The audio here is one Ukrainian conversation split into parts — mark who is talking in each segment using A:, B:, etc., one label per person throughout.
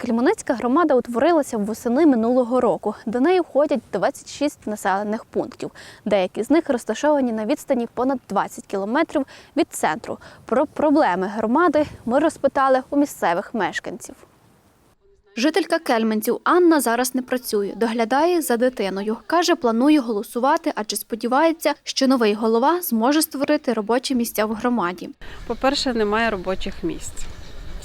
A: Кельменецька громада утворилася восени минулого року. До неї входять 26 населених пунктів. Деякі з них розташовані на відстані понад 20 кілометрів від центру. Про проблеми громади ми розпитали у місцевих мешканців. Жителька Кельменців Анна зараз не працює, доглядає за дитиною. Каже, планує голосувати, адже сподівається, що новий голова зможе створити робочі місця в громаді.
B: По-перше, немає робочих місць.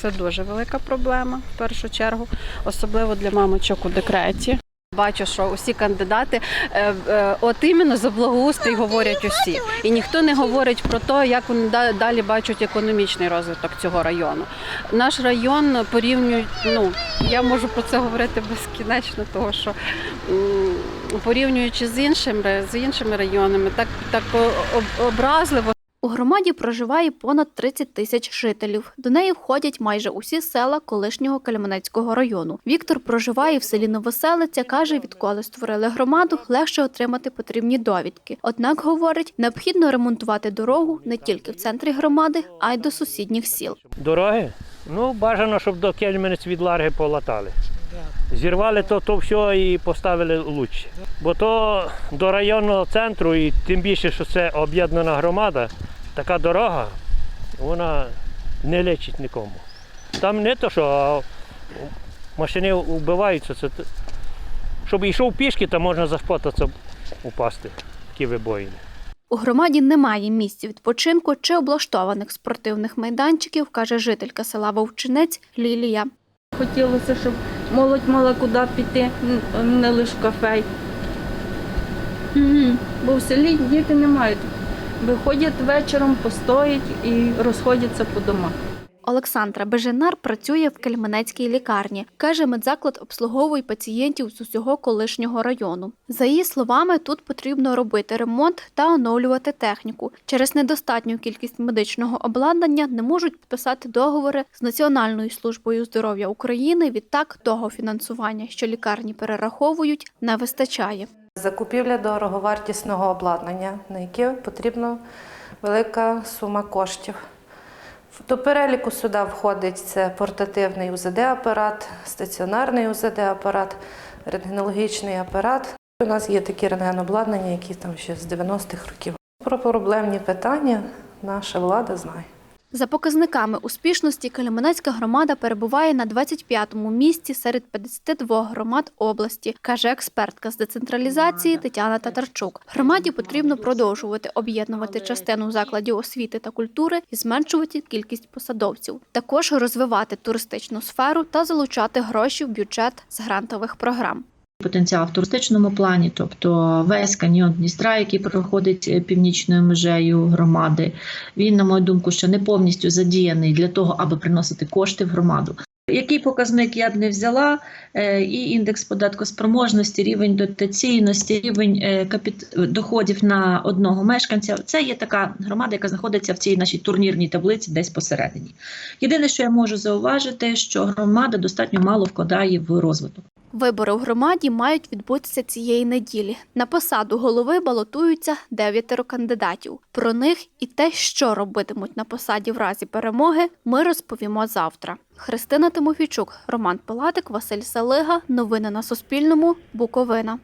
B: Це дуже велика проблема в першу чергу, особливо для мамочок у декреті. Бачу, що усі кандидати е, е, от іменно за благоустрій говорять усі. І ніхто не говорить про те, як вони далі бачать економічний розвиток цього району. Наш район порівнюють, ну я можу про це говорити безкінечно, тому що порівнюючи з іншими, з іншими районами, так, так образливо
A: У громаді проживає понад 30 тисяч жителів. До неї входять майже усі села колишнього Кальменецького району. Віктор проживає в селі Новоселиця. каже, відколи створили громаду, легше отримати потрібні довідки. Однак говорить, необхідно ремонтувати дорогу не тільки в центрі громади, а й до сусідніх сіл.
C: Дороги? Ну, бажано, щоб до Кельменець від Ларги полатали. Зірвали то, то все і поставили лучше. Бо то до районного центру, і тим більше, що це об'єднана громада, така дорога, вона не лечить нікому. Там не то, що а машини вбиваються. Це, щоб йшов пішки, то можна зашпотатися, упасти, такі вибоїни.
A: У громаді немає місць відпочинку чи облаштованих спортивних майданчиків, каже жителька села Вовчинець Лілія.
D: Хотілося, щоб молодь мала куди піти, не лише в кафе. Бо в селі діти не мають. Виходять вечором, постоять і розходяться по домах.
A: Олександра Беженар працює в Кельменецькій лікарні. Каже, медзаклад обслуговує пацієнтів з усього колишнього району. За її словами, тут потрібно робити ремонт та оновлювати техніку. Через недостатню кількість медичного обладнання не можуть підписати договори з Національною службою здоров'я України. Відтак того фінансування, що лікарні перераховують, не вистачає.
E: Закупівля дороговартісного обладнання, на яке потрібна велика сума коштів. До переліку сюди входить це портативний УЗД-апарат, стаціонарний УЗД-апарат, рентгенологічний апарат. У нас є такі рентгенобладнання, які там ще з 90-х років. Про проблемні питання наша влада знає.
A: За показниками успішності Кельменецька громада перебуває на 25-му місці серед 52 громад області, каже експертка з децентралізації Тетяна Татарчук. Громаді потрібно продовжувати об'єднувати частину закладів освіти та культури і зменшувати кількість посадовців. Також розвивати туристичну сферу та залучати гроші в бюджет з грантових програм.
F: Потенціал в туристичному плані, тобто весь каньйон Дністра, який проходить е, північною межею громади, він, на мою думку, ще не повністю задіяний для того, аби приносити кошти в громаду. Який показник я б не взяла, е, і індекс податкоспроможності, рівень дотаційності, рівень е, доходів на одного мешканця це є така громада, яка знаходиться в цій нашій турнірній таблиці десь посередині. Єдине, що я можу зауважити, що громада достатньо мало вкладає в розвиток.
A: Вибори в громаді мають відбутися цієї неділі. На посаду голови балотуються дев'ятеро кандидатів. Про них і те, що робитимуть на посаді в разі перемоги, ми розповімо завтра. Христина Тимофійчук, Роман Палатик, Василь Салига. Новини на Суспільному. Буковина.